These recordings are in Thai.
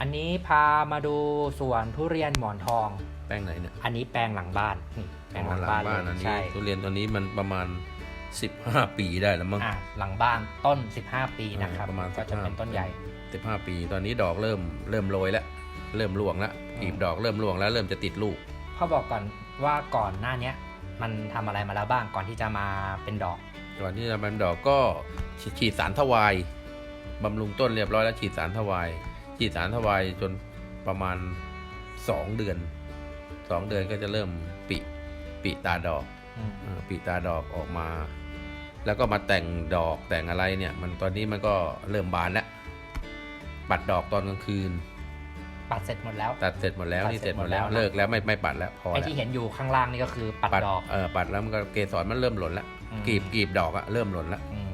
อันนี้พามาดูสวนทุเรียนหมอนทอง แป้งไหนเนี่ยอันนี้แปลงหลังบ้านนี่แปลงหลังหลับ้านบ้านเลอัยนนี้ใช่ทุเรียนตัวนี้มันประมาณ 15 ปีได้แล้วมั้ง อะหลังบ้านต้น 15 ปีนะครับประมาณก็จะเป็น15 ต้นใหญ่ 15 ปีตอนนี้ดอกเริ่มเริ่มโรยแล้วเริ่มร่วงแล้วอืมกีบดอกเริ่มร่วงแล้วเริ่มจะติดลูก พ่อบอกก่อนว่าก่อนหน้าเนี้ยมันทำอะไรมาแล้วบ้างก่อนที่จะมาเป็นดอก ก่อนที่จะเป็นดอกก็ฉีดสารทวายบำรุงต้นเรียบร้อยแล้วฉีดสารทวาย ฉีดสารทวายจนประมาณ 2 เดือน 2 เดือนก็จะเริ่มปิปิตาดอกอืมเอ่อปีตาดอกออกมา แล้วก็มาแต่งดอกแต่งอะไรเนี่ย มันตอนนี้มันก็เริ่มบานแล้วปัดดอกตอนกลางคืน ปัดเสร็จหมดแล้วตัดเสร็จหมดแล้วตัดนี่เสเสร็ร็จจหหมมดดแล้แล้ววนะเลิกแล้วไม่ไม่ปัดแล้วพอไอ้แล้วที่เห็นอยู่ข้างล่างนี่ก็คือปัดปัดดอกเออปัดแล้วมันก็เกสรมันเริ่มหล่นแล้วอืมกีบกีบดอกอะเริ่มหล่นแล้วอืม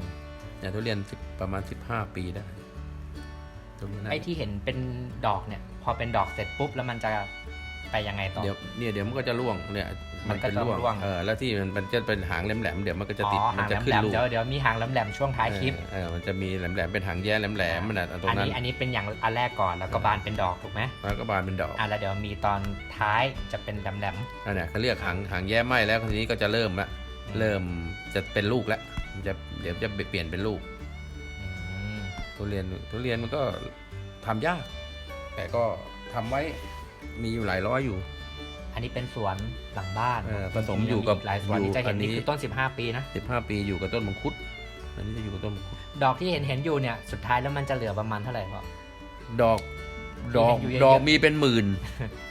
เนี่ยทุเรียน10ประมาณ 15 ปีได้ ตรงนี้นะไอ้ที่เห็นเป็นดอกเนี่ย พอเป็นดอกเสร็จปุ๊บแล้วมันจะไปยังไงต่อ เดี๋ยวเนี่ยเดี๋ยวมันก็จะร่วงเนี่ยมันก็เป็นจะร่วงเออแล้วที่มันมันจะเป็นหางแหลมๆเดี๋ยวมันก็จะอ๋ติดอมัหานงจะแหขึ้นลมลูๆกเดี๋ยวเดี๋ยวมีหางแหลมๆช่วงท้ายคลิปเออเออมันจะมีแหลมๆเป็นหางแย่แหลมๆมันอะตรงอันนั้นนี้อันนี้เป็นอย่างอันแรกก่อนแล้วก็บานเป็นดอกถูกไหมแล้วก็บานเป็นดอกอะแล้วเดี๋ยวมีตอนท้ายจะเป็นแหลมนั่นแหละเขาเรียกหางหางแย่ไหมแล้วทีนี้ก็จะเริ่มละๆเริ่มจะเป็นลูกแล้วมันจะเดี๋ยวจะเปลี่ยนเป็นลูกอืม ทุเรียนทุเรียนมันก็ทำยาก แต่ก็ทำไว้มีอยู่หลายร้อยอยู่ อันนี้เป็นสวนหลังบ้านเออผสมอยู่กับหลายสวนที่จะเห็นอยู่อันนี้นี่คือต้น 15 ปีนะ 15 ปีอยู่กับต้นมังคุดอันนี้จะอยู่กับต้นมังคุดดอกที่เห็นเห็นอยู่เนี่ยสุดท้ายแล้วมันจะเหลือประมาณเท่าไหร่พ่อดอกดอกอยู่เยอะๆดอกมีเป็นหมื่น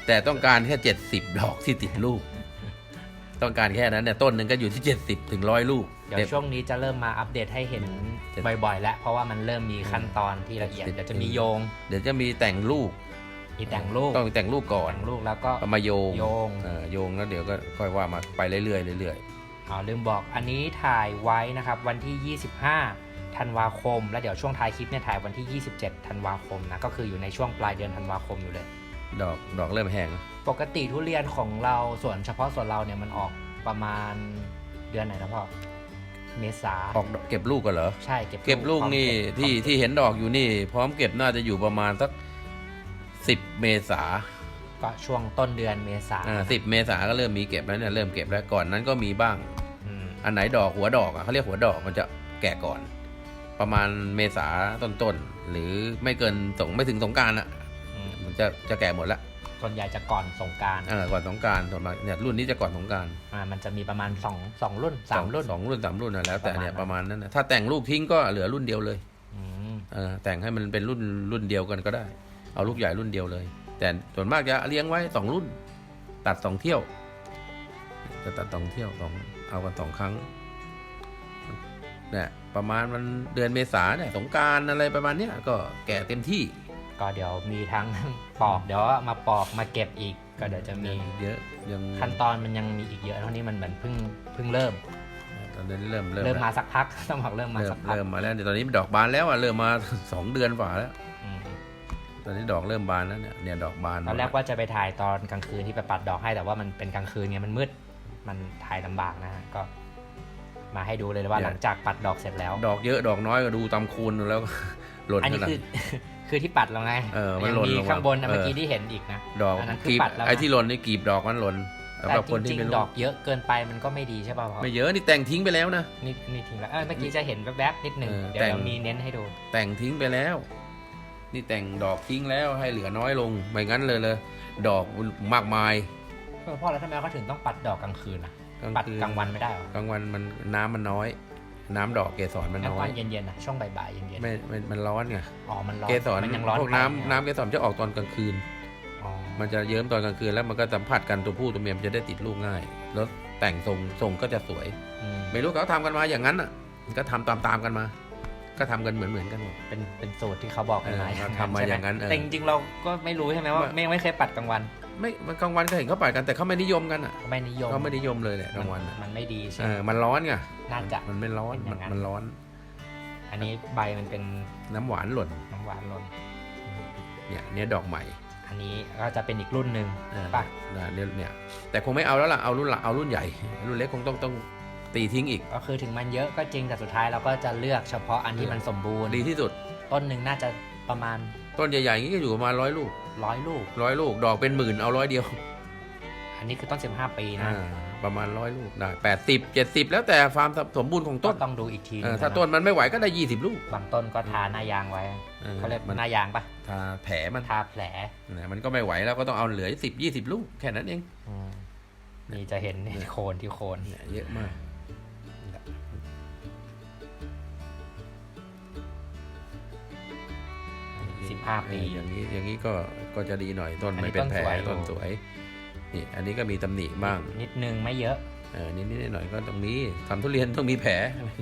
แต่ต้องการแค่70ดอกที่ติดลูก ต้องการแค่นั้นเนี่ยต้นหนึ่งก็อยู่ที่70ถึงร้อยลูก เดี๋ยวช่วงนี้จะเริ่มมาอัปเดตให้เห็นเจ็ด บ่อยๆ แล้ว เพราะว่ามันเริ่มมีขั้นตอนที่ละเอียดเจ็ดเดี๋ยวจะมีโยง เดี๋ยวจะมีแต่งลูกมีแต่งลูกต้องแต่งลูกก่อนแต่งลูกแล้วก็ก็มาโยงโยงเออโยงแล้วเดี๋ยวก็ค่อยว่ามาไปเรื่อยๆเรื่อยอ๋อลืมบอกอันนี้ถ่ายไว้นะครับวันที่ 25ธันวาคม แล้วเดี๋ยวช่วงท้ายคลิปเนี่ยถ่ายวันที่ 27ธันวาคมนะก็คืออยู่ในช่วงปลายเดือนธันวาคมอยู่เลยๆดอกดอกเริ่มแห้งปกติทุเรียนของเราส่วนเฉพาะส่วนเราเนี่ยมันออกประมาณเดือนไหนนะพ่อ เมษาออกดอกเก็บลูกกันเหรอ ใช่เก็บเก็บลูกพร้อมนี่เก็บที่พร้อมเก็บที่เห็นดอกอยู่นี่ พร้อมเก็บน่าจะอยู่ประมาณสักสิบเมษาก็ช่วงต้นเดือนเมษาอ่าสิบเมษาก็เริ่มมีเก็บแล้วเนี่ยเริ่มเก็บแล้วก่อนนั้นก็มีบ้าง อืมอันไหนดอกหัวดอกอะเขาเรียกหัวดอกมันจะแก่ก่อน ประมาณเมษาต้นๆหรือไม่เกินสงไม่ถึงสงกรารอะ อืมมันจะจะแก่หมดละ ส่วนใหญ่จะก่อนสงกรารเออก่อนสงกรารส่วนมากเนี่ยรุ่นนี้จะก่อนสงกรารอ่ามันจะมีประมาณ2 2รุ่น3รุ่นสองรุ่นสามรุ่นนะแล้วแต่เนี่ยปประระมามาณณนั้นั้นนนะถ้าแต่งลูกทิ้งก็เหลือรุ่นเดียวเลยอืมเออแต่งให้มันเป็นรุ่นรุ่นเดียวกันก็ได้ เอาลูกใหญ่รุ่นเดียวเลย แต่ส่วนมากจะเลี้ยงไว้สองรุ่น ตัดสองเที่ยว จะตัดสองเที่ยวสองเอากันสองครั้งเนี่ยประมาณมันเดือนเมษาเนี่ยสงกรารอะไรประมาณเนี้ยก็แก่เต็มที่ ก็เดี๋ยวมีทั้งปอกเดี๋ยวมาปอกมาเก็บอีก ก็เดี๋ยวจะมีเยอะยังขั้นตอนมันยังมีอีกเยอะเท่านี้มันเหมือนเพิ่งเพิ่งเริ่มตอนนี้เริ่มเริ่มเริ่มมาแล้วสักพักต้องบอกเริ่มมาเริ่สัมกพักเริ่มมาแล้วเดี๋ยวตอนนี้ดอกบานแล้วอะเริ่มมาสองเดือนฝ่าแล้วอืมตอนนี้ดอกเริ่มบานแล้วเนี่ยเนี่ยดอกบานตอนแรกว่าจะไปถ่ายตอนกลางคืนที่ไปปัดดอกให้แต่ว่ามันเป็นกลางคืนไงมันมืดมันถ่ายลำบากนะฮะก็ มาให้ดูเลยว่าหลังจากปัดดอกเสร็จแล้ว ดอกเยอะดอกน้อยก็ดูตามคูณแล้วก็ หล่นอันนี้ขนาดคือคือที่ปัดแล้วไงเออมันยังหล่นมีลงมาข้างบนนะเออเมื่อกี้ที่เห็นอีกนะดอกอันนั้นคือกีบปัดแล้วนะไอ้ที่หล่นนี่กีบดอกมันหล่นสำหรับแต่คนจที่ริงไม่รู้ๆดอกเยอะเกินไปมันก็ไม่ดีใช่ป่าวพ่อไม่เยอะนี่แต่งทิ้งไปแล้วนะนี่นี่ทิ้งแล้วเออเมื่อกี้จะเห็นแวบๆนิดนึงเออเดี๋ยวแต่งเดี๋ยวมีเน้นให้ดู แต่งทิ้งไปแล้ว นี่แต่งดอกทิ้งแล้วให้เหลือน้อยลงไม่งั้นเลยเลยดอกมากมายเออพ่อแล้วทำไมเขาถึงต้องปัดดอกกลางคืนอะกลางปัดคืนกลางวันไม่ได้เหรอกลางวันมันน้ำมันน้อย น้ำดอกเกสรมันงั้นน้ตออยนเย็นๆอะช่วงบ่ายๆเย็นไม่ไม่มันร้อนไงๆอ๋อมันร้อนเกสรมันยังร้อนพวกไปน้ำเยน้ำเกสรจะออกตอนกลางคืน อ๋อมันจะเยิ้มตอนกลางคืนแล้วมันก็สัมผัสกันตัวผู้ตัวเมียมันจะได้ติดลูกง่าย แล้วแต่งทรงทรงก็จะสวย อืมไม่รู้เขาทำกันมาอย่างนั้นอะก็ทำตามตามๆกันมา ก็ทำกันเหมือนเหมือนๆกันหมดเป็นเป็นสูตรที่เขาบอกกันมาเอออย่างทำมาใช่ไหอย่างนั้นเออแต่จริงๆเราก็ไม่รู้ใช่ไหมว่าว่าไม่ไม่เคยปัดกลางวัน ไม่มันกลางวันก็เห็นเขาปัดกันแต่เขาไม่นิยมกันอะก็ไม่นิยมเขาไม่นิยมเลยแหละกลางวันมัอะมันไม่ดีใช่เอไหมอมันร้อนไงน่าจะมันไม่ร้อนเป็นอมันย่างนั้นมันร้อน อันนี้ใบมันเป็นน้ำหวานหล่นน้ำหวานลนเนี่ยเนี่ยดอกใหม่อันนี้ก็จะเป็นอีกรุ่นหนึ่งเออป่ะเนี่ยเนี่ยแต่คงไม่เอาแล้วล่ะเอารุ่นละเอารุ่นใหญ่ รุ่นเล็กคงต้องต้อง ตีทิ้งอีก ก็คือถึงมันเยอะก็จริงแต่สุดท้ายเราก็จะเลือกเฉพาะอันที่เออมันสมบูรณ์ดีที่สุด ต้นหนึ่งน่าจะประมาณต้นใหญ่ๆอย่างนี้ก็อยู่ประมาณร้อยลูกร้อยลูกร้อยลูก ดอกเป็นหมื่นเอาร้อยเดียว อันนี้คือต้น 15 ปีนะอ่าประมาณร้อยลูกได้แปดสิบเจ็ดสิบแล้วแต่ความสมบูรณ์ของต้ต้นนต้องดูอีกทีเออนึงถ้าต้นมันไม่ไหวก็ได้ยี่สิบลูกบางต้นก็ทาหน้ายางไว้ออเขาเรียกมันหน้ายางปะทาแผลมันทาแผลนะมันก็ไม่ไหวแล้วก็ต้องเอาเหลือสิบยี่สิบลูกแค่นั้นเอง อืมนี่จะเห็นนี่โคนที่โคน เนี่ยเยอะมาก 15 ปี อย่างนี้อย่างนี้ก็ก็จะดีหน่อยต้นอันนี้ไม่เป็นแผลต้ต้นนสสววยยนี่อันนี้ก็มีตำหนิบ้าง นิดนึงไม่เยอะเออนิดนิดหน่อยๆก็ตรงนี้ทำทุเรียนต้องมีแผล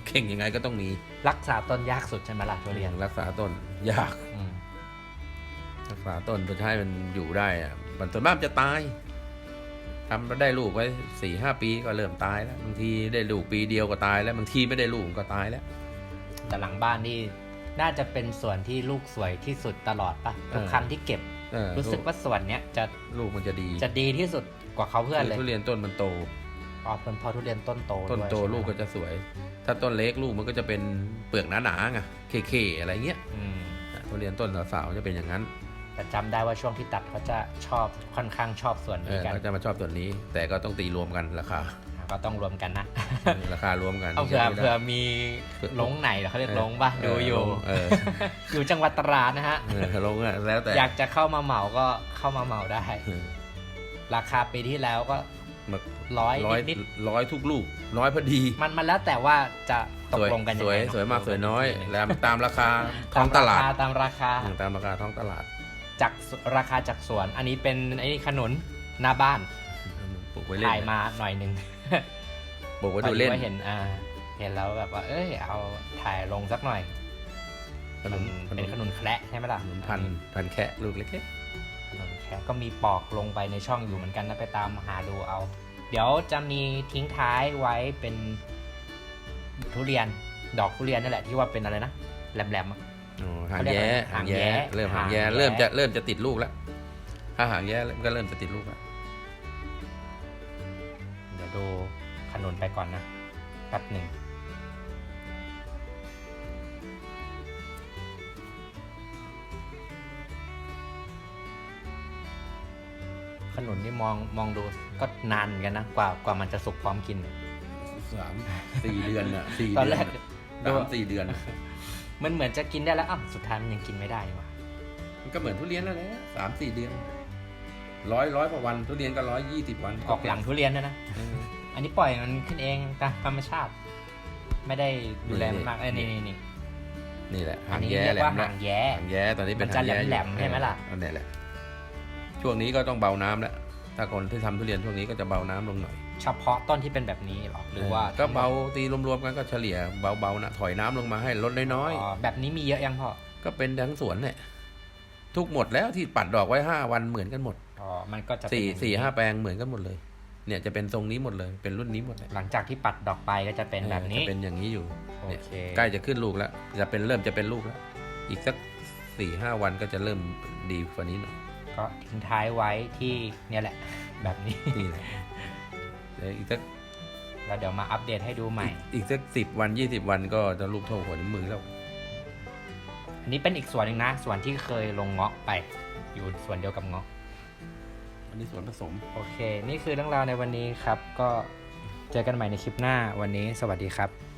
เก่งยังไงก็ต้องมีรักษาต้นยากสุดใช่ไหมล่ะทุเรียนรักษาต้นยากอืมรักษาต้นเพื่อให้มันอยู่ได้อะมันส่วนมากมันจะตายทำได้ลูกไว้สี่ห้าปีก็เริ่มตายแล้วบางทีได้ลูกปีเดียวก็ตายแล้วบางทีไม่ได้ลูกก็ตายแล้วแต่หลังบ้านนี่ น่าจะเป็นส่วนที่ลูกสวยที่สุดตลอดปะทุกครั้งที่เก็บเออรู้สึกว่าส่วนเนี้ยจะลูกมันจะดี จะดีที่สุดกว่าเขาเพื่อนเลยทุเรียนต้นมันโตอ๋อเป็นเพอทุเรียนต้นโตต้นด้วยโตใช่ไหมลูกก็จะสวย ถ้าต้นเล็กลูกมันก็จะเป็นเปลือกหนาๆไงเคๆอะไรเงี้ยอืมอะทุเรียนต้นสาวๆจะเป็นอย่างนั้น แต่จำได้ว่าช่วงที่ตัดเขาจะชอบค่อนข้างชอบส่วนเอนี้อกันเขาจะมาชอบตัวนี้ แต่ก็ต้องตีรวมกันราคา ก็ต้องรวมกันนะราคารวมกันเอาเผื่อจะไม่ได้เผื่อมีลงไหนเหรอเขาเรียกลงป่ะดูอยู่เอออยู่จังหวัดตราดนะฮะเออลงอะแล้วแต่อยากจะเข้ามาเหมาก็เข้ามาเหมาได้เออราคาปีที่แล้วก็มาร้อยร้อยนิดร้อยทุกลูกร้อยพอดีๆมันมันแล้วแต่ว่าจะตสกวยลงกันยัสงวยไงเนอะสวยมากสวยน้อยดูแล้วตามราคาท้องตลาดตามราคาอืมตามราคาท้องตลาดจากราคาจากสวน อันนี้เป็นไอ้นี่ขนุนหน้าบ้านปลูกไว้เล่นถ่ายมาหน่อยหนึ่ง ปลูกไว้ดูเล่นพอเห็นอ่า เห็นแล้วแบบว่า เอ้ย เอาถ่ายลงสักหน่อยขนมขมันนเป็นมขนุนแคระใช่ไหมล่ะขนมพันธุ์พันธุ์แคะลูกเล็กขนุนแคระก็มีปอกลงไปในช่องอยู่เหมือนกันนะไปตามหาดูเอา เดี๋ยวจะมีทิ้งท้ายไว้เป็นทุเรียนดอกทุเรียนนั่นแหละที่ว่าเป็นอะไรนะแหลมๆอะๆอ๋อหางเขาเรียกแย้อะไรหางแย้หางแย้เริ่มหางแย้หางแย้เริ่มจะเริ่มจะติดลูกแล้วถ้าหางแย้ก็เริ่มจะติดลูกแล้วเดี๋ยวดูขนุนไปก่อนนะแป๊บหนึ่งขนุนนี่มองมองดูก็นานเหมือนกันนะกว่ากว่ามันจะสุกพร้อมกินสามสี่เดือนอะสี่ตอนเดืแรอนกสามสี่เดือน มันเหมือนจะกินได้แล้วอ้าวสุดท้ายมันยังกินไม่ได้นี่หว่ะมันก็เหมือนทุเรียนนั่นแหละสามสี่เดือน ร้อยร้อยกว่าวันทุเรียนก็ร้อยยี่สิบวันออกหลังทุเรียนด้วยนะเอออันนี้ปล่อยมันขึ้นเองตามธรรมชาติ ไม่ได้ดูแลมันมากเออนี่นี่นี่นี่แหละอัหานงนี้แย้เรียกแหลว่ามแล้หาวงแย้หางแย้ตอนนี้เป็นมันจะหางแย้แหลมๆใช่ไหมล่ะอันนี้แหละช่วงนี้ก็ต้องเบาน้ำแล้วถ้าคนที่ทำทุเรียนช่วงนี้ก็จะเบาน้ำลงหน่อย เฉพาะต้นที่เป็นแบบนี้เหรอหรือว่าก็เบาตีรวมๆกันก็เฉลี่ยเบาๆนะถอยน้ำลงมาให้ลดน้อยอ๋อแบบนี้มีเยอะยังพ่อๆก็เป็นทั้งสวนเนี่ยทุกหมดแล้วที่ปัดดอกไว้ห้าวันเหมือนกันหมด อ๋อ มันก็จะเป็นสี่อย่งนี้สี่ห้าแปลงเหมือนกันหมดเลย เนี่ยจะเป็นทรงนี้หมดเลย เป็นรุ่นนี้หมดเลยหลังจากที่ปัดดอกไปก็จะเป็นแบบนี้จะเป็นอย่างนี้อยู่โอเนี่ยเคใกล้จะขึ้นลูกแล้ว จะเป็นเริ่มจะเป็นลูกแล้ว อีกสักสี่ห้าวันก็จะเริ่มดีกว่านี้หน่อย ก็ทิ้งท้ายไว้ที่เนี่ยแหละ แบบนี้นี่แหละเดี๋ยวอีกสักแล้วเดี๋ยวมาอัปเดตให้ดูใหม่ อีกสักสิบวันยี่สิบวันก็จะลูกเท่าหัวนิ้วมือแล้ว อันนี้เป็นอีกส่วนหนึ่งนะ ส่วนที่เคยลงเงาะไป อยู่ส่วนเดียวกับเงาะ อันนี้สวนผสม โอเค นี่คือเรื่องราวในวันนี้ครับ ก็เจอกันใหม่ในคลิปหน้าวันนี้ สวัสดีครับ